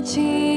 情。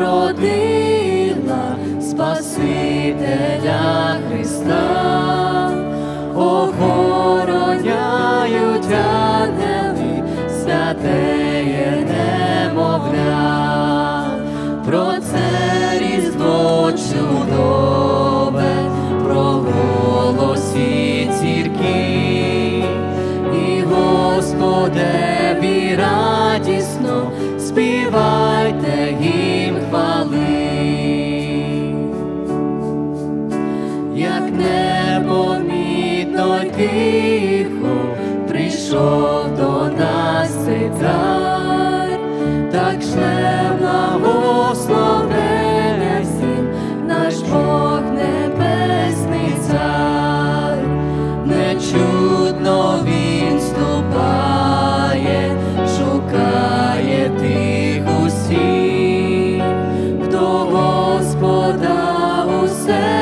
Народила Спасителя Христа, охороняють ангели, святеє немовля, про це різдво чудове, проголосіть зірки, і Господеві радісно співайте тихо прийшов до нас цей цар, так шле благословення всім наш Бог небесний цар, нечудно він ступає, шукає тих усіх, хто Господа усе.